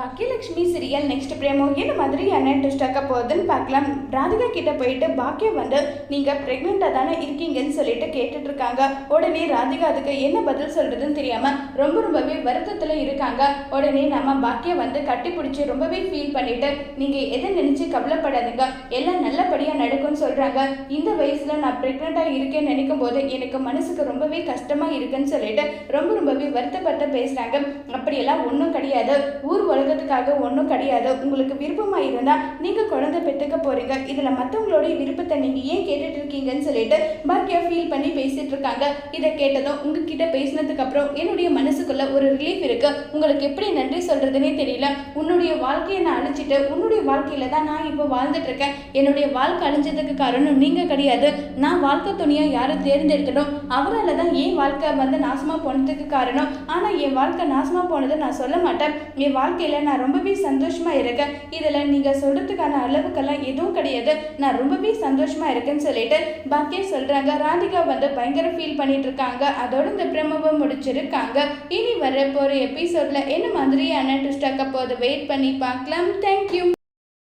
Baakiyalakshmi serial next பிரேமோ என்ன மாதிரியான twist ஆக்க போகுதுன்னு பார்க்கலாம். ராதிகா கிட்ட போயிட்டு பாக்கியம் வந்து நீங்கள் ப்ரெக்னெண்ட்டாக தானே இருக்கீங்கன்னு சொல்லிட்டு கேட்டுட்டு இருக்காங்க உடனே ராதிகா அதுக்கு என்ன பதில் சொல்கிறதுன்னு தெரியாமல் ரொம்ப ரொம்பவே வருத்தத்தில் இருக்காங்க. உடனே நம்ம பாக்கியம் வந்து கட்டி பிடிச்சி ரொம்பவே ஃபீல் பண்ணிட்டு நீங்கள் எதை நினச்சி கவலைப்படாதீங்க. எல்லாம் நல்லபடியாக நடக்கும்னு சொல்கிறாங்க இந்த வயசில் நான் ப்ரெக்னெண்ட்டாக இருக்கேன்னு நினைக்கும் போது எனக்கு மனசுக்கு ரொம்பவே கஷ்டமாக இருக்குன்னு சொல்லிட்டு ரொம்ப ரொம்பவே வருத்தப்பட்டு பேசுகிறாங்க அப்படியெல்லாம் ஒன்றும் கிடையாது. ஊர் பண்ணுறதுக்காக ஒன்றும் கிடையாது. உங்களுக்கு விருப்பமாக இருந்தால் நீங்கள் குழந்தை பெற்றுக்க போறீங்க. இதில் மற்றவங்களுடைய விருப்பத்தை நீங்கள் ஏன் கேட்டுட்டு இருக்கீங்கன்னு சொல்லிட்டு பாக்கியா ஃபீல் பண்ணி பேசிட்டு இருக்காங்க இதை கேட்டதும் உங்ககிட்ட பேசினதுக்கு அப்புறம் என்னுடைய மனசுக்குள்ள ஒரு ரிலீஃப் இருக்கு. உங்களுக்கு எப்படி நன்றி சொல்றதுனே தெரியல. உன்னுடைய வாழ்க்கையை நான் அழிச்சிட்டு உன்னுடைய வாழ்க்கையில தான் நான் இப்போ வாழ்ந்துட்டு இருக்கேன் என்னுடைய வாழ்க்கை அழிஞ்சதுக்கு காரணம் நீங்க கிடையாது. நான் வாழ்க்கை துணியா யாரை தேர்ந்தெடுக்கணும்? அவரால் தான் என் வாழ்க்கை வந்து நாசமா போனதுக்கு காரணம். ஆனா என் வாழ்க்கை நாசமா போனதை நான் சொல்ல மாட்டேன். என் வாழ்க்கையில நான் ரொம்பவே சந்தோஷமா இருக்கேன். இதுல நீங்க சொல்றதுக்கான அளவுக்கெல்லாம் எதுவும் கிடையாது. நான் ரொம்பவே சந்தோஷமா இருக்கேன்னு சொல்லிட்டு பாக்கியம் சொல்றாங்க. ராதிகா வந்து பயங்கர ஃபீல் பண்ணிட்டு இருக்காங்க அதோட இந்த பிரமவை முடிச்சிருக்காங்க. இனி வர போற எபிசோட்ல என்ன மாதிரியான ட்விஸ்ட் ஆக்க போது வெயிட் பண்ணி பார்க்கலாம். தேங்க்யூ